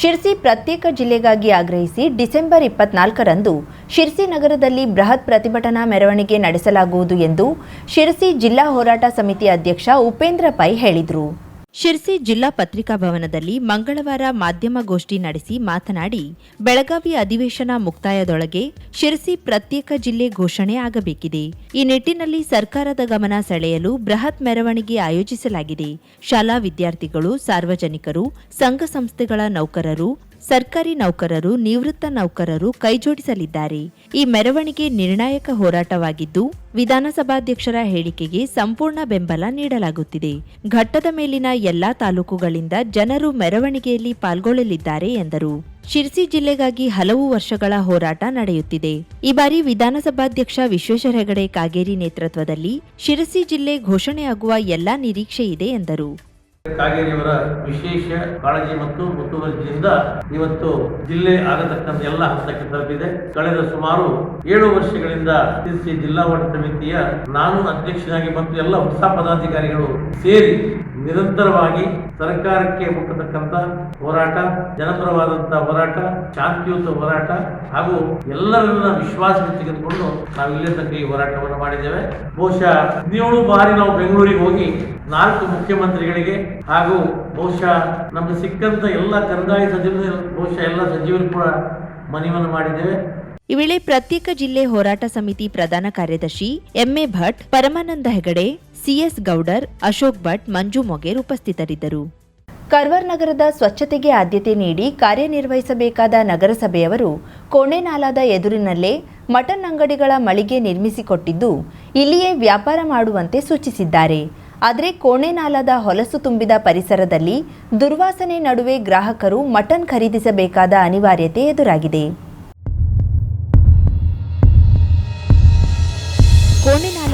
ಶಿರ್ಸಿ ಪ್ರತ್ಯೇಕ ಜಿಲ್ಲೆಗಾಗಿ ಆಗ್ರಹಿಸಿ ಡಿಸೆಂಬರ್ ಇಪ್ಪತ್ನಾಲ್ಕರಂದು ಶಿರ್ಸಿ ನಗರದಲ್ಲಿ ಬೃಹತ್ ಪ್ರತಿಭಟನಾ ಮೆರವಣಿಗೆ ನಡೆಸಲಾಗುವುದು ಎಂದು ಶಿರ್ಸಿ ಜಿಲ್ಲಾ ಹೋರಾಟ ಸಮಿತಿ ಅಧ್ಯಕ್ಷ ಉಪೇಂದ್ರ ಪೈ ಹೇಳಿದರು. ಶಿರ್ಸಿ ಜಿಲ್ಲಾ ಪತ್ರಿಕಾ ಭವನದಲ್ಲಿ ಮಂಗಳವಾರ ಮಾಧ್ಯಮ ಗೋಷ್ಠಿ ನಡೆಸಿ ಮಾತನಾಡಿ, ಬೆಳಗಾವಿ ಅಧಿವೇಶನ ಮುಕ್ತಾಯದೊಳಗೆ ಶಿರ್ಸಿ ಪ್ರತ್ಯೇಕ ಜಿಲ್ಲೆ ಘೋಷಣೆ ಆಗಬೇಕಿದೆ. ಈ ನಿಟ್ಟಿನಲ್ಲಿ ಸರ್ಕಾರದ ಗಮನ ಸೆಳೆಯಲು ಬೃಹತ್ ಮೆರವಣಿಗೆ ಆಯೋಜಿಸಲಾಗಿದೆ. ಶಾಲಾ ವಿದ್ಯಾರ್ಥಿಗಳು, ಸಾರ್ವಜನಿಕರು, ಸಂಘ ಸಂಸ್ಥೆಗಳ ನೌಕರರು ಸರ್ಕಾರಿ ನೌಕರರು, ನಿವೃತ್ತ ನೌಕರರು ಕೈಜೋಡಿಸಲಿದ್ದಾರೆ. ಈ ಮೆರವಣಿಗೆ ನಿರ್ಣಾಯಕ ಹೋರಾಟವಾಗಿದ್ದು, ವಿಧಾನಸಭಾಧ್ಯಕ್ಷರ ಹೇಳಿಕೆಗೆ ಸಂಪೂರ್ಣ ಬೆಂಬಲ ನೀಡಲಾಗುತ್ತಿದೆ. ಘಟ್ಟದ ಮೇಲಿನ ಎಲ್ಲಾ ತಾಲೂಕುಗಳಿಂದ ಜನರು ಮೆರವಣಿಗೆಯಲ್ಲಿ ಪಾಲ್ಗೊಳ್ಳಲಿದ್ದಾರೆ ಎಂದರು. ಶಿರ್ಸಿ ಜಿಲ್ಲೆಗಾಗಿ ಹಲವು ವರ್ಷಗಳ ಹೋರಾಟ ನಡೆಯುತ್ತಿದೆ. ಈ ಬಾರಿ ವಿಧಾನಸಭಾಧ್ಯಕ್ಷ ವಿಶ್ವೇಶ್ವರ ಹೆಗಡೆ ಕಾಗೇರಿ ನೇತೃತ್ವದಲ್ಲಿ ಶಿರಸಿ ಜಿಲ್ಲೆ ಘೋಷಣೆಯಾಗುವ ಎಲ್ಲಾ ನಿರೀಕ್ಷೆ ಇದೆ ಎಂದರು. ಕಾಗೇರಿಯವರ ವಿಶೇಷ ಕಾಳಜಿ ಮತ್ತು ಮುತುವರ್ಜಿಯಿಂದ ಇವತ್ತು ಜಿಲ್ಲೆ ಆಗತಕ್ಕಂಥ ಎಲ್ಲ ಹಂತಕ್ಕೆ ತಲುಪಿದೆ. ಕಳೆದ ಸುಮಾರು ಏಳು ವರ್ಷಗಳಿಂದ ಜಿಲ್ಲಾ ಹೋರಾಟ ಸಮಿತಿಯ ನಾನು ಅಧ್ಯಕ್ಷನಾಗಿ ಮತ್ತು ಎಲ್ಲ ಹೊಸ ಪದಾಧಿಕಾರಿಗಳು ಸೇರಿ ನಿರಂತರವಾಗಿ ಸರ್ಕಾರಕ್ಕೆ ಮುಟ್ಟತಕ್ಕಂಥ ಹೋರಾಟ ಜನಪರವಾದಂತಹ ಹೋರಾಟ, ಶಾಂತಿಯುತ ಹೋರಾಟ ಹಾಗೂ ಎಲ್ಲರನ್ನ ವಿಶ್ವಾಸಕ್ಕೆ ತೆಗೆದುಕೊಂಡು ನಾವು ಇಲ್ಲೇ ತನಕ ಈ ಹೋರಾಟವನ್ನು ಮಾಡಿದ್ದೇವೆ. ಬಹುಶಃ ಹದಿನೇಳು ಬಾರಿ ನಾವು ಬೆಂಗಳೂರಿಗೆ ಹೋಗಿ ನಾಲ್ಕು ಮುಖ್ಯಮಂತ್ರಿಗಳಿಗೆ ಹಾಗೂ ಬಹುಶಃ ನಮ್ಮ ಸಿಕ್ಕಂತ ಎಲ್ಲ ಕಂದಾಯ ಸಚಿವರು, ಬಹುಶಃ ಎಲ್ಲ ಸಚಿವರು ಕೂಡ ಮನವಿಯನ್ನು ಮಾಡಿದ್ದೇವೆ. ಈ ವೇಳೆ ಪ್ರತ್ಯೇಕ ಜಿಲ್ಲೆ ಹೋರಾಟ ಸಮಿತಿ ಪ್ರಧಾನ ಕಾರ್ಯದರ್ಶಿ ಎಂಎ ಭಟ್, ಪರಮಾನಂದ ಹೆಗಡೆ ಸಿಎಸ್ ಗೌಡರ್, ಅಶೋಕ್ ಭಟ್, ಮಂಜು ಮೊಗೇರ್ ಉಪಸ್ಥಿತರಿದ್ದರು. ಕರ್ವರ್ ನಗರದ ಸ್ವಚ್ಛತೆಗೆ ಆದ್ಯತೆ ನೀಡಿ ಕಾರ್ಯನಿರ್ವಹಿಸಬೇಕಾದ ನಗರಸಭೆಯವರು ಕೋಣೆನಾಲಾದ ಎದುರಿನಲ್ಲೇ ಮಟನ್ ಅಂಗಡಿಗಳ ಮಳಿಗೆ ನಿರ್ಮಿಸಿಕೊಟ್ಟಿದ್ದು ಇಲ್ಲಿಯೇ ವ್ಯಾಪಾರ ಮಾಡುವಂತೆ ಸೂಚಿಸಿದ್ದಾರೆ. ಆದರೆ ಕೋಣೆನಾಲಾದ ಹೊಲಸು ತುಂಬಿದ ಪರಿಸರದಲ್ಲಿ ದುರ್ವಾಸನೆ ನಡುವೆ ಗ್ರಾಹಕರು ಮಟನ್ ಖರೀದಿಸಬೇಕಾದ ಅನಿವಾರ್ಯತೆ ಎದುರಾಗಿದೆ.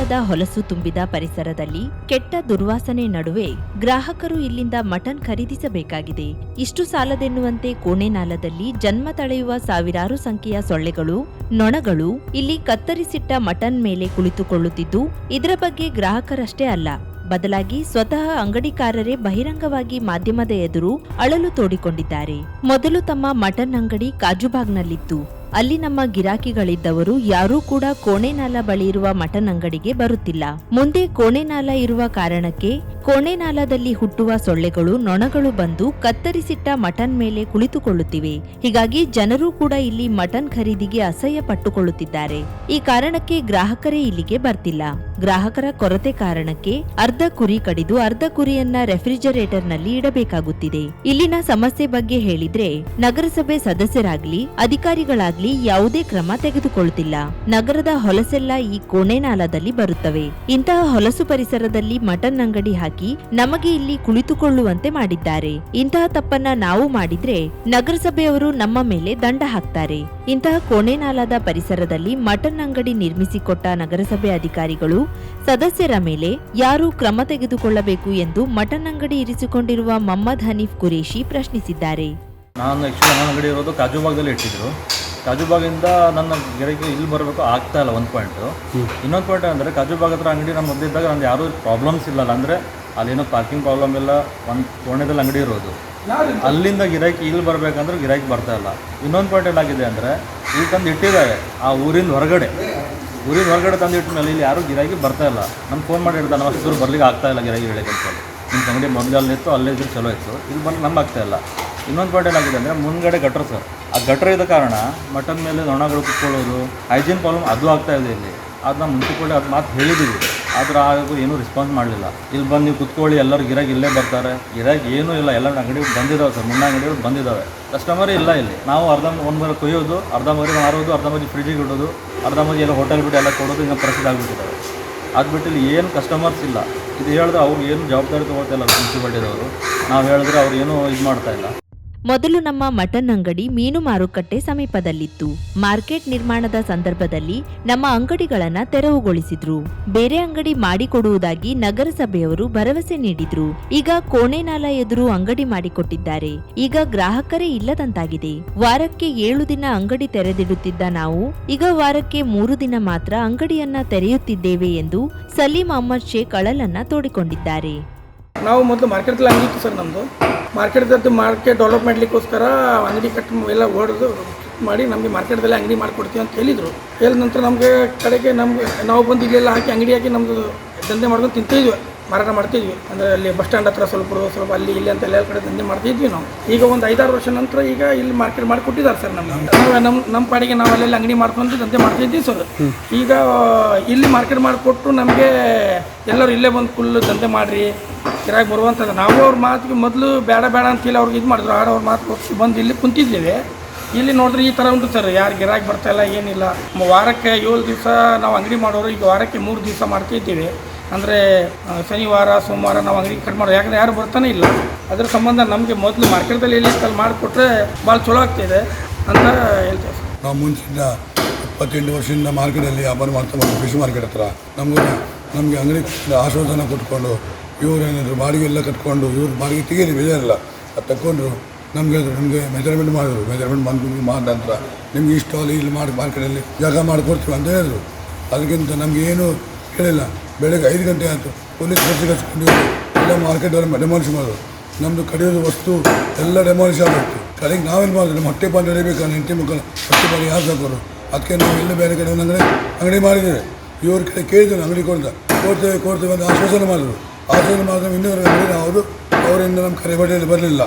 ಕೋಣೆನಾಲದ ಹೊಲಸು ತುಂಬಿದ ಪರಿಸರದಲ್ಲಿ ಕೆಟ್ಟ ದುರ್ವಾಸನೆ ನಡುವೆ ಗ್ರಾಹಕರು ಇಲ್ಲಿಂದ ಮಟನ್ ಖರೀದಿಸಬೇಕಾಗಿದೆ. ಇಷ್ಟು ಸಾಲದೆನ್ನುವಂತೆ ಕೋಣೆನಾಲದಲ್ಲಿ ಜನ್ಮ ತಳೆಯುವ ಸಾವಿರಾರು ಸಂಖ್ಯೆಯ ಸೊಳ್ಳೆಗಳು, ನೊಣಗಳು ಇಲ್ಲಿ ಕತ್ತರಿಸಿಟ್ಟ ಮಟನ್ ಮೇಲೆ ಕುಳಿತುಕೊಳ್ಳುತ್ತಿದ್ದು, ಇದರ ಬಗ್ಗೆ ಗ್ರಾಹಕರಷ್ಟೇ ಅಲ್ಲ. ಬದಲಾಗಿ ಸ್ವತಃ ಅಂಗಡಿಕಾರರೇ ಬಹಿರಂಗವಾಗಿ ಮಾಧ್ಯಮದ ಎದುರು ಅಳಲು ತೋಡಿಕೊಂಡಿದ್ದಾರೆ. ಮೊದಲು ತಮ್ಮ ಮಟನ್ ಅಂಗಡಿ ಕಾಜುಬಾಗ್ನಲ್ಲಿತ್ತು. ಅಲ್ಲಿ ನಮ್ಮ ಗಿರಾಕಿಗಳಿದ್ದವರು ಯಾರೂ ಕೂಡ ಕೋಣೆನಾಲ ಬಳಿ ಇರುವ ಮಟನ್ ಅಂಗಡಿಗೆ ಬರುತ್ತಿಲ್ಲ. ಮುಂದೆ ಕೋಣೆನಾಲ ಇರುವ ಕಾರಣಕ್ಕೆ ಕೋಣೆನಾಲದಲ್ಲಿ ಹುಟ್ಟುವ ಸೊಳ್ಳೆಗಳು ನೊಣಗಳು ಬಂದು ಕತ್ತರಿಸಿಟ್ಟ ಮಟನ್ ಮೇಲೆ ಕುಳಿತುಕೊಳ್ಳುತ್ತಿವೆ. ಹೀಗಾಗಿ ಜನರು ಕೂಡ ಇಲ್ಲಿ ಮಟನ್ ಖರೀದಿಗೆ ಅಸಹ್ಯ ಪಟ್ಟುಕೊಳ್ಳುತ್ತಿದ್ದಾರೆ. ಈ ಕಾರಣಕ್ಕೆ ಗ್ರಾಹಕರೇ ಇಲ್ಲಿಗೆ ಬರ್ತಿಲ್ಲ. ಗ್ರಾಹಕರ ಕೊರತೆ ಕಾರಣಕ್ಕೆ ಅರ್ಧ ಕುರಿ ಕಡಿದು ಅರ್ಧ ಕುರಿಯನ್ನ ರೆಫ್ರಿಜರೇಟರ್ನಲ್ಲಿ ಇಡಬೇಕಾಗುತ್ತಿದೆ. ಇಲ್ಲಿನ ಸಮಸ್ಯೆ ಬಗ್ಗೆ ಹೇಳಿದ್ರೆ ನಗರಸಭೆ ಸದಸ್ಯರಾಗ್ಲಿ, ಅಧಿಕಾರಿಗಳಾಗ್ಲಿ ಯಾವುದೇ ಕ್ರಮ ತೆಗೆದುಕೊಳ್ಳುತ್ತಿಲ್ಲ. ನಗರದ ಹೊಲಸೆಲ್ಲ ಈ ಕೋಣೆನಾಲದಲ್ಲಿ ಬರುತ್ತವೆ. ಇಂತಹ ಹೊಲಸು ಪರಿಸರದಲ್ಲಿ ಮಟನ್ ಅಂಗಡಿ ಹಾಕಿ ನಮಗೆ ಇಲ್ಲಿ ಕುಳಿತುಕೊಳ್ಳುವಂತೆ ಮಾಡಿದ್ದಾರೆ. ಇಂತಹ ತಪ್ಪನ್ನ ನಾವು ಮಾಡಿದ್ರೆ ನಗರಸಭೆಯವರು ನಮ್ಮ ಮೇಲೆ ದಂಡ ಹಾಕ್ತಾರೆ. ಇಂತಹ ಕೋಣೆನಾಲಾದ ಪರಿಸರದಲ್ಲಿ ಮಟನ್ ಅಂಗಡಿ ನಿರ್ಮಿಸಿಕೊಟ್ಟ ನಗರಸಭೆ ಅಧಿಕಾರಿಗಳು ಸದಸ್ಯರ ಮೇಲೆ ಯಾರು ಕ್ರಮ ತೆಗೆದುಕೊಳ್ಳಬೇಕು ಎಂದು ಮಟನ್ ಅಂಗಡಿ ಇರಿಸಿಕೊಂಡಿರುವ ಮಹಮ್ಮದ್ ಹನೀಫ್ ಕುರೇಶಿ ಪ್ರಶ್ನಿಸಿದ್ದಾರೆ. ನಾನು ಆ್ಯಕ್ಚುಲಿ ನನ್ನ ಅಂಗಡಿ ಇರೋದು ಕಾಜುಬಾಗ್ದಲ್ಲಿ ಇಟ್ಟಿದ್ರು. ಕಾಜುಬಾಗಿಂದ ನನ್ನ ಗಿಡಕ್ಕೆ ಇಲ್ಲಿ ಬರಬೇಕು ಆಗ್ತಾ ಇಲ್ಲ ಒಂದು ಪಾಯಿಂಟು ಇನ್ನೊಂದು ಪಾಯಿಂಟ್ ಅಂದರೆ ಕಾಜುಬಾಗ್ ಹತ್ರ ಅಂಗಡಿ ನಮ್ಮ ಮೊದಲಿದ್ದಾಗ ನಂದು ಯಾರೂ ಪ್ರಾಬ್ಲಮ್ಸ್ ಇಲ್ಲಲ್ಲ. ಅಂದರೆ ಅಲ್ಲೇನೋ ಪಾರ್ಕಿಂಗ್ ಪ್ರಾಬ್ಲಮ್ ಇಲ್ಲ ಒಂದು ಕೋಣೆದಲ್ಲಿ ಅಂಗಡಿ ಇರೋದು. ಅಲ್ಲಿಂದ ಗಿರಾಕಿ ಇಲ್ಲಿ ಬರಬೇಕಂದ್ರೆ ಗಿರಾಕಿ ಬರ್ತಾ ಇಲ್ಲ. ಇನ್ನೊಂದು ಪಾಯಿಂಟ್ ಏನಾಗಿದೆ ಅಂದರೆ ಇಲ್ಲಿ ತಂದು ಇಟ್ಟಿದ್ದಾರೆ, ಆ ಊರಿಂದ ಹೊರಗಡೆ. ಊರಿನ ಹೊರಗಡೆ ತಂದು ಇಟ್ಟ ಮೇಲೆ ಇಲ್ಲಿ ಯಾರೂ ಗಿರಾಕಿ ಬರ್ತಾ ಇಲ್ಲ. ನಮ್ಗೆ ಫೋನ್ ಮಾಡಿ ಹೇಳ್ತಾರೆ ನಮ್ಮ ಅಷ್ಟು ಬರ್ಲಿಕ್ಕೆ ಆಗ್ತಾ ಇಲ್ಲ ಗಿರಾಕಿ ಹೇಳಕ್ಕೆ ನಿಮ್ಮ ಅಂಗಡಿ ಮೊದಲು ಅಲ್ಲಿತ್ತು ಅಲ್ಲೇ ಇದ್ರೆ ಚಲೋ ಇತ್ತು. ಇಲ್ಲಿ ಬಂದು ನಮ್ಗೆ ಆಗ್ತಾ ಇಲ್ಲ. ಇನ್ನೊಂದು ಪಾಯಿಂಟ್ ಏನಾಗಿದೆ ಅಂದರೆ ಮುಂದ್ಗಡೆ ಗಟ್ರ ಸರ್ ಆ ಗಟ್ರ ಇದ್ದ ಕಾರಣ ಮಟನ್ ಮೇಲೆ ನೊಣಗಳು ಕುತ್ಕೊಳ್ಳೋದು ಹೈಜೀನ್ ಪ್ರಾಬ್ಲಮ್ ಅದು ಆಗ್ತಾ ಇದೆ ಇಲ್ಲಿ. ಅದನ್ನ ಮುನ್ಸಿಪಾಲ್ಟಿ ಅದು ಮಾತು ಹೇಳಿದ್ದೀವಿ. ಆದ್ರೆ ಆಗೂ ಏನೂ ರೆಸ್ಪಾನ್ಸ್ ಮಾಡಲಿಲ್ಲ. ಇಲ್ಲಿ ಬಂದು ನೀವು ಕುತ್ಕೊಳ್ಳಿ, ಎಲ್ಲರೂ ಗಿರಾಕಿ ಇಲ್ಲೇ ಬರ್ತಾರೆ. ಗಿರಾಕಿ ಏನೂ ಇಲ್ಲ ಎಲ್ಲ ಅಂಗಡಿ ಬಂದಿದ್ದಾವೆ ಸರ್ ಮುನ್ನ ಅಂಗಡಿಗಳು ಬಂದಿದ್ದಾವೆ ಕಸ್ಟಮರೇ ಇಲ್ಲ ಇಲ್ಲಿ. ನಾವು ಅರ್ಧ ಒಂದು ಮರ ಕೊಯ್ಯೋದು, ಅರ್ಧ ಮರಿ ಮಾರೋದು, ಅರ್ಧ ಮರಿ ಫ್ರಿಡ್ಜಿಗೆ ಇಡೋದು, ಅರ್ಧ ಮರಿ ಎಲ್ಲ ಹೋಟೆಲ್ ಬಿಟ್ಟು ಎಲ್ಲ ಕೊಡೋದು, ಇನ್ನೂ ಪರಿಸ್ಥಿತಿ ಆಗಿಬಿಟ್ಟಿದ್ದಾವೆ. ಅದ್ಬಿಟ್ಟು ಇಲ್ಲಿ ಏನು ಕಸ್ಟಮರ್ಸ್ ಇಲ್ಲ. ಇದು ಹೇಳಿದ್ರೆ ಅವ್ರು ಏನು ಜವಾಬ್ದಾರಿ ತೊಗೊಳ್ತಾ ಇಲ್ಲ ಮುನ್ಸಿಪಾಲ್ಟಿದವರು ನಾವು ಹೇಳಿದ್ರೆ ಅವ್ರು ಏನೂ ಇದು ಮಾಡ್ತಾ ಇಲ್ಲ. ಮೊದಲು ನಮ್ಮ ಮಟನ್ ಅಂಗಡಿ ಮೀನು ಮಾರುಕಟ್ಟೆ ಸಮೀಪದಲ್ಲಿತ್ತು. ಮಾರ್ಕೆಟ್ ನಿರ್ಮಾಣದ ಸಂದರ್ಭದಲ್ಲಿ ನಮ್ಮ ಅಂಗಡಿಗಳನ್ನ ತೆರವುಗೊಳಿಸಿದ್ರು. ಬೇರೆ ಅಂಗಡಿ ಮಾಡಿಕೊಡುವುದಾಗಿ ನಗರಸಭೆಯವರು ಭರವಸೆ ನೀಡಿದ್ರು. ಈಗ ಕೋಣೆನಾಲ ಎದುರು ಅಂಗಡಿ ಮಾಡಿಕೊಟ್ಟಿದ್ದಾರೆ. ಈಗ ಗ್ರಾಹಕರೇ ಇಲ್ಲದಂತಾಗಿದೆ. ವಾರಕ್ಕೆ ಏಳು ದಿನ ಅಂಗಡಿ ತೆರೆದಿಡುತ್ತಿದ್ದ ನಾವು, ಈಗ ವಾರಕ್ಕೆ ಮೂರು ದಿನ ಮಾತ್ರ ಅಂಗಡಿಯನ್ನ ತೆರೆಯುತ್ತಿದ್ದೇವೆ ಎಂದು ಸಲೀಂ ಅಹ್ಮದ್ ಶೇಖ್ ಅಳಲನ್ನ ತೋಡಿಕೊಂಡಿದ್ದಾರೆ. ನಾವು ಮೊದಲು ಮಾರ್ಕೆಟ್ದಲ್ಲಿ ಅಂಗಡಿ ಇತ್ತು ಸರ್ ನಮ್ಮದು ಮಾರ್ಕೆಟ್ದದ್ದು ಮಾರ್ಕೆಟ್ ಡೆವಲಪ್ ಮಾಡಲಿಕ್ಕೋಸ್ಕರ ಅಂಗಡಿ ಕಟ್ ಎಲ್ಲ ಹೊಡೆದು ಮಾಡಿ ನಮಗೆ ಮಾರ್ಕೆಟ್ದಲ್ಲಿ ಅಂಗಡಿ ಮಾಡಿಕೊಡ್ತೀವಿ ಅಂತ ಹೇಳಿದರು. ಹೇಳಿದ ನಂತರ ನಮಗೆ ಕಡೆಗೆ ನಮಗೆ ನಾವು ಬಂದು ಇಲ್ಲೆಲ್ಲ ಹಾಕಿ ಅಂಗಡಿ ಹಾಕಿ ನಮ್ಮದು ದಂಧೆ ಮಾಡ್ಕೊಂಡು ತಿಂತಿದ್ವಿ. ಮಾರಾಟ ಮಾಡ್ತಿದ್ವಿ. ಅಂದರೆ ಅಲ್ಲಿ ಬಸ್ ಸ್ಟ್ಯಾಂಡ್ ಹತ್ರ ಸ್ವಲ್ಪ ಸ್ವಲ್ಪ ಅಲ್ಲಿ ಇಲ್ಲಿ ಅಂತ ಎಲ್ಲ ಕಡೆ ದಂಧೆ ಮಾಡ್ತಿದ್ವಿ ನಾವು. ಈಗ ಒಂದು ಐದಾರು ವರ್ಷ ನಂತರ ಈಗ ಇಲ್ಲಿ ಮಾರ್ಕೆಟ್ ಮಾಡಿ ಕೊಟ್ಟಿದ್ದಾರೆ ಸರ್ ನಾವು ನಮ್ಮ ನಮ್ಮ ಪಾಡಿಗೆ ನಾವು ಅಲ್ಲೆಲ್ಲ ಅಂಗಡಿ ಮಾಡ್ಕೊಂಡು ದಂಧೆ ಮಾಡ್ತಿದ್ವಿ ಸರ್. ಈಗ ಇಲ್ಲಿ ಮಾರ್ಕೆಟ್ ಮಾಡಿಕೊಟ್ಟು ನಮಗೆ ಎಲ್ಲರೂ ಇಲ್ಲೇ ಬಂದು ಫುಲ್ ದಂಧೆ ಮಾಡಿರಿ ಗಿರಾಗಿ ಬರುವಂಥದ್ದು ನಾವು ಅವ್ರ ಮಾತಿಗೆ ಮೊದಲು ಬೇಡ ಬೇಡ ಅಂತೇಳಿ ಅವ್ರಿಗೆ ಇದು ಮಾಡಿದ್ರು. ಆಡ ಅವ್ರ ಮಾತು ಕೊಟ್ಟು ಬಂದು ಇಲ್ಲಿ ಕುಂತಿದ್ದೇವೆ. ಇಲ್ಲಿ ನೋಡಿದ್ರೆ ಈ ಥರ ಉಂಟು ಸರ್. ಯಾರು ಗಿರಾಕಿ ಬರ್ತಾ ಇಲ್ಲ, ಏನಿಲ್ಲ. ವಾರಕ್ಕೆ ಏಳು ದಿವಸ ನಾವು ಅಂಗಡಿ ಮಾಡೋರು. ಈಗ ವಾರಕ್ಕೆ ಮೂರು ದಿವಸ ಮಾಡ್ತಿದ್ದೀವಿ ಅಂದರೆ ಶನಿವಾರ, ಸೋಮವಾರ ನಾವು ಅಂಗಡಿ ಕಟ್ ಮಾಡೋ ಯಾಕಂದ್ರೆ ಯಾರು ಬರ್ತಾನೆ ಇಲ್ಲ. ಅದ್ರ ಸಂಬಂಧ ನಮಗೆ ಮೊದಲು ಮಾರ್ಕೆಟ್ದಲ್ಲಿ ಇಲ್ಲಿ ಅಲ್ಲಿ ಮಾಡಿಕೊಟ್ರೆ ಭಾಳ ಚಲೋ ಆಗ್ತಿದೆ ಅಂತ ಹೇಳ್ತೇವೆ ಸರ್. ನಾವು ಮುಂಚಿನ ಇಪ್ಪತ್ತೆಂಟು ವರ್ಷದಿಂದ ಮಾರ್ಕೆಟಲ್ಲಿ ವ್ಯಾಪಾರ ಮಾಡ್ತಾ ಫಿಶ್ ಮಾರ್ಕೆಟ್ ಹತ್ರ. ನಮಗೂ, ನಮಗೆ ಅಂಗಡಿ ಆಶ್ವಾಸನ ಕೊಟ್ಕೊಂಡು ಇವ್ರು ಏನಾದ್ರು ಬಾಡಿಗೆ ಎಲ್ಲ ಕಟ್ಕೊಂಡು ಇವ್ರು ಬಾಡಿಗೆ ತೆಗೀರಿ ಬೇಜಾರಿಲ್ಲ. ಅದು ತಗೊಂಡ್ರು ನಮಗೆ ನಮಗೆ ಮೆಜರ್ಮೆಂಟ್ ಮಾಡಿದ್ರು. ಮೆಜರ್ಮೆಂಟ್ ಬಂದು ಮಾಡಿದ ನಂತರ ನಿಮ್ಗೆ ಇಷ್ಟು ಅಲ್ಲಿ ಇಲ್ಲಿ ಮಾಡಿ, ಮಾರ್ಕೆಟಲ್ಲಿ ಜಾಗ ಮಾಡಿಕೊಡ್ತೀವಿ ಅಂತ ಹೇಳಿದ್ರು. ಅದಕ್ಕಿಂತ ನಮಗೆ ಏನು ಕೇಳಿಲ್ಲ. ಬೆಳಗ್ಗೆ ಐದು ಗಂಟೆ ಆಯಿತು. ಪೊಲೀಸ್ ಬಸ್ಸಿಗೆ ಹಚ್ಕೊಂಡು ಎಲ್ಲ ಮಾರ್ಕೆಟ್ ಡೆಮಾಲಿಷ್ ಮಾಡಿದ್ರು. ನಮ್ಮದು ಕಡಿಯೋದು ವಸ್ತು ಎಲ್ಲ ಡೆಮಾಲಿಷ್ ಆಗಬೇಕು ಕಡೆಗೆ ನಾವೇನು ಮಾಡಿದ್ರು ನಮ್ಮ ಹೊಟ್ಟೆ ನಡಿಬೇಕು ನನ್ನ ಹೆಂಡತಿ ಮಕ್ಕಳು ಹೊಟ್ಟೆ ಯಾರು ಸಾಕೋರು? ಅದಕ್ಕೆ ನಾವು ಎಲ್ಲ ಬೇರೆ ಕಡೆ ಒಂದು ಅಂಗಡಿ ಅಂಗಡಿ ಮಾಡಿದ್ದೇವೆ. ಇವ್ರ ಕಡೆ ಕೇಳಿದ್ರು ಅಂಗಡಿ ಕೊಡ್ತಾ, ಕೊಡ್ತೇವೆ ಕೊಡ್ತೇವೆ ಅಂತ ಆಶ್ವಾಸನೆ ಮಾಡಿದ್ರು. ಮಾತ್ರ ಇನ್ನೂರು ಅಂಗಡಿ ಅವರು ಅವರಿಂದ ನಮ್ಮ ಕರೆ ಬರಲಿಲ್ಲ.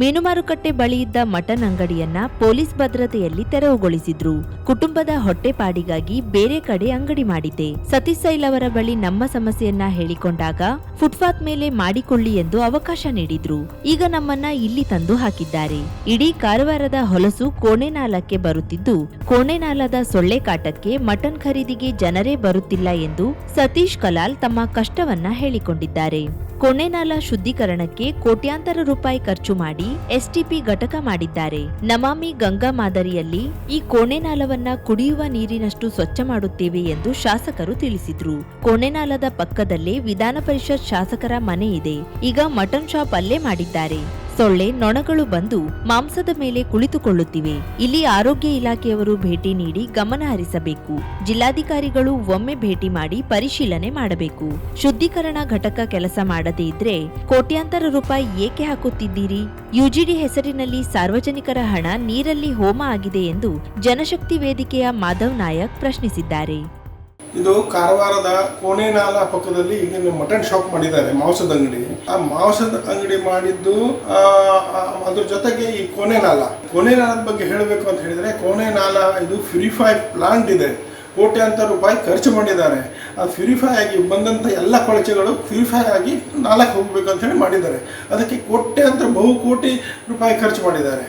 ಮೀನು ಮಾರುಕಟ್ಟೆ ಇದ್ದ ಮಟನ್ ಅಂಗಡಿಯನ್ನ ಪೊಲೀಸ್ ಭದ್ರತೆಯಲ್ಲಿ ತೆರವುಗೊಳಿಸಿದ್ರು. ಕುಟುಂಬದ ಹೊಟ್ಟೆಪಾಡಿಗಾಗಿ ಬೇರೆ ಕಡೆ ಅಂಗಡಿ ಮಾಡಿದ್ದೆ. ಸತೀಶ್ ಸೈಲ್ ಅವರ ಬಳಿ ನಮ್ಮ ಸಮಸ್ಯೆಯನ್ನ ಹೇಳಿಕೊಂಡಾಗ, ಫುಟ್ಪಾತ್ ಮೇಲೆ ಮಾಡಿಕೊಳ್ಳಿ ಎಂದು ಅವಕಾಶ ನೀಡಿದ್ರು. ಈಗ ನಮ್ಮನ್ನ ಇಲ್ಲಿ ತಂದು ಹಾಕಿದ್ದಾರೆ. ಇಡೀ ಕಾರವಾರದ ಹೊಲಸು ಕೋಣೆನಾಲಕ್ಕೆ ಬರುತ್ತಿದ್ದು ಕೋಣೆನಾಲದ ಸೊಳ್ಳೆ ಕಾಟಕ್ಕೆ ಮಟನ್ ಖರೀದಿಗೆ ಜನರೇ ಬರುತ್ತಿಲ್ಲ ಎಂದು ಸತೀಶ್ ಕಲಾಲ್ ತಮ್ಮ ಕಷ್ಟವನ್ನ ಹೇಳಿಕೊಂಡಿದ್ದಾರೆ. ಕೊನೆನಾಲ ಶುದ್ಧೀಕರಣಕ್ಕೆ ಕೋಟ್ಯಾಂತರ ರೂಪಾಯಿ ಖರ್ಚು ಮಾಡಿ ಎಸ್ಟಿಪಿ ಘಟಕ ಮಾಡಿದ್ದಾರೆ. ನಮಾಮಿ ಗಂಗಾ ಮಾದರಿಯಲ್ಲಿ ಈ ಕೋಣೆನಾಲವನ್ನ ಕುಡಿಯುವ ನೀರಿನಷ್ಟು ಸ್ವಚ್ಛ ಮಾಡುತ್ತೇವೆ ಎಂದು ಶಾಸಕರು ತಿಳಿಸಿದ್ರು. ಕೋಣೆನಾಲದ ಪಕ್ಕದಲ್ಲೇ ವಿಧಾನ ಪರಿಷತ್ ಶಾಸಕರ ಮನೆ ಇದೆ. ಈಗ ಮಟನ್ ಶಾಪ್ ಅಲ್ಲೇ ಮಾಡಿದ್ದಾರೆ. ಸೊಳ್ಳೆ ನೊಣಗಳು ಬಂದು ಮಾಂಸದ ಮೇಲೆ ಕುಳಿತುಕೊಳ್ಳುತ್ತಿವೆ. ಇಲ್ಲಿ ಆರೋಗ್ಯ ಇಲಾಖೆಯವರು ಭೇಟಿ ನೀಡಿ ಗಮನ ಹರಿಸಬೇಕು. ಜಿಲ್ಲಾಧಿಕಾರಿಗಳು ಒಮ್ಮೆ ಭೇಟಿ ಮಾಡಿ ಪರಿಶೀಲನೆ ಮಾಡಬೇಕು. ಶುದ್ಧೀಕರಣ ಘಟಕ ಕೆಲಸ ಮಾಡದೇ ಇದ್ರೆ ಕೋಟ್ಯಾಂತರ ರೂಪಾಯಿ ಏಕೆ ಹಾಕುತ್ತಿದ್ದೀರಿ? ಯುಜಿಡಿ ಹೆಸರಿನಲ್ಲಿ ಸಾರ್ವಜನಿಕರ ಹಣ ನೀರಲ್ಲಿ ಹೋಮ ಆಗಿದೆ ಎಂದು ಜನಶಕ್ತಿ ವೇದಿಕೆಯ ಮಾಧವ್ ನಾಯಕ್ ಪ್ರಶ್ನಿಸಿದ್ದಾರೆ. ಇದು ಕಾರವಾರದ ಕೋಣೆನಾಲ ಪಕ್ಕದಲ್ಲಿ ಈಗ ಮಟನ್ ಶಾಪ್ ಮಾಡಿದ್ದಾರೆ, ಮಾಂಸದ ಅಂಗಡಿ. ಆ ಮಾಂಸದ ಅಂಗಡಿ ಮಾಡಿದ್ದು ಅದ್ರ ಜೊತೆಗೆ ಈ ಕೋಣೆನಾಲ ಕೋಣೆನಾಲದ ಬಗ್ಗೆ ಹೇಳಬೇಕು ಅಂತ ಹೇಳಿದ್ರೆ ಕೋಣೆನಾಲ ಇದು ಪ್ಯೂರಿಫೈ ಪ್ಲಾಂಟ್ ಇದೆ. ಕೋಟ್ಯಾಂತರ ರೂಪಾಯಿ ಖರ್ಚು ಮಾಡಿದ್ದಾರೆ. ಆ ಪ್ಯೂರಿಫೈ ಆಗಿ ಬಂದಂಥ ಎಲ್ಲ ಕೊಳಚೆಗಳು ಪ್ಯೂರಿಫೈ ಆಗಿ ನಾಲ್ಕು ಹೋಗಬೇಕು ಅಂತ ಹೇಳಿ ಮಾಡಿದ್ದಾರೆ. ಅದಕ್ಕೆ ಕೋಟ್ಯಾಂತರ ಬಹು ಕೋಟಿ ರೂಪಾಯಿ ಖರ್ಚು ಮಾಡಿದ್ದಾರೆ.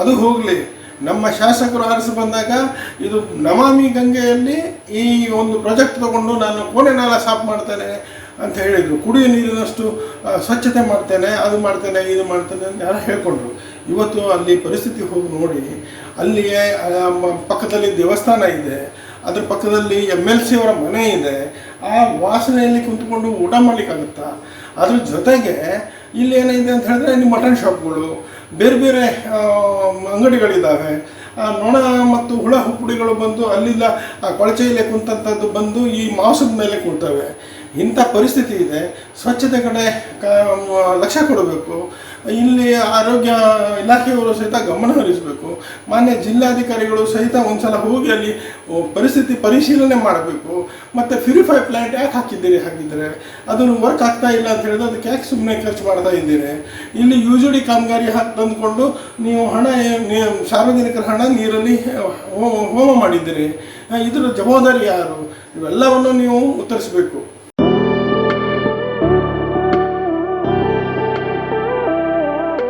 ಅದು ಹೋಗಲಿ ನಮ್ಮ ಶಾಸಕರು ಆರಿಸಿ ಬಂದಾಗ ಇದು ನಮಾಮಿ ಗಂಗೆಯಲ್ಲಿ ಈ ಒಂದು ಪ್ರಾಜೆಕ್ಟ್ ತಗೊಂಡು ನಾನು ಕೋಣೆ ನಾಲ ಸಾಫ್ ಮಾಡ್ತೇನೆ ಅಂತ ಹೇಳಿದರು. ಕುಡಿಯೋ ನೀರಿನಷ್ಟು ಸ್ವಚ್ಛತೆ ಮಾಡ್ತೇನೆ, ಅದು ಮಾಡ್ತೇನೆ, ಇದು ಮಾಡ್ತೇನೆ ಅಂತ ಯಾರು ಹೇಳ್ಕೊಂಡ್ರು. ಇವತ್ತು ಅಲ್ಲಿ ಪರಿಸ್ಥಿತಿ ಹೋಗಿ ನೋಡಿ, ಅಲ್ಲಿಯೇ ಪಕ್ಕದಲ್ಲಿ ದೇವಸ್ಥಾನ ಇದೆ. ಅದ್ರ ಪಕ್ಕದಲ್ಲಿ ಎಂ ಎಲ್ ಸಿ ಅವರ ಮನೆ ಇದೆ. ಆ ವಾಸನೆಯಲ್ಲಿ ಕುಂತ್ಕೊಂಡು ಊಟ ಮಾಡ್ಲಿಕ್ಕಾಗುತ್ತಾ? ಅದ್ರ ಜೊತೆಗೆ ಇಲ್ಲಿ ಏನಿದೆ ಅಂತ ಹೇಳಿದ್ರೆ ನಿಮ್ಮ ಮಟನ್ ಶಾಪ್ಗಳು, ಬೇರೆ ಬೇರೆ ಅಂಗಡಿಗಳಿದ್ದಾವೆ ನೊಣ ಮತ್ತು ಹುಳ ಹುಪ್ಪುಡಿಗಳು ಬಂದು ಅಲ್ಲಿಂದ ಕೊಳಚೆಯಲ್ಲಿ ಕುಂತಂಥದ್ದು ಬಂದು ಈ ಮಾಂಸದ ಮೇಲೆ ಕುಂತವೆ ಇಂಥ ಪರಿಸ್ಥಿತಿ ಇದೆ, ಸ್ವಚ್ಛತೆ ಕಡೆ ಕ ಲಕ್ಷ್ಯ ಕೊಡಬೇಕು. ಇಲ್ಲಿ ಆರೋಗ್ಯ ಇಲಾಖೆಯವರು ಸಹಿತ ಗಮನ ಹರಿಸಬೇಕು. ಮಾನ್ಯ ಜಿಲ್ಲಾಧಿಕಾರಿಗಳು ಸಹಿತ ಒಂದ್ಸಲ ಹೋಗಿ ಅಲ್ಲಿ ಪರಿಸ್ಥಿತಿ ಪರಿಶೀಲನೆ ಮಾಡಬೇಕು. ಮತ್ತು ಪ್ಯೂರಿಫೈ ಪ್ಲ್ಯಾಂಟ್ ಯಾಕೆ ಹಾಕಿದ್ದೀರಿ ಹಾಕಿದರೆ ಅದನ್ನು ವರ್ಕ್ ಆಗ್ತಾ ಇಲ್ಲ ಅಂತ ಹೇಳಿದ್ರೆ ಅದಕ್ಕೆ ಯಾಕೆ ಸುಮ್ಮನೆ ಖರ್ಚು ಮಾಡ್ತಾ ಇದ್ದೀರಿ? ಇಲ್ಲಿ ಯು ಜಿ ಡಿ ಕಾಮಗಾರಿ ಹಾಕಿ ತಂದುಕೊಂಡು ನೀವು ಹಣ ಸಾರ್ವಜನಿಕರ ಹಣ ನೀರಲ್ಲಿ ಹೋಮ ಮಾಡಿದ್ದೀರಿ. ಇದರ ಜವಾಬ್ದಾರಿ ಯಾರು? ಇವೆಲ್ಲವನ್ನು ನೀವು ಉತ್ತರಿಸಬೇಕು.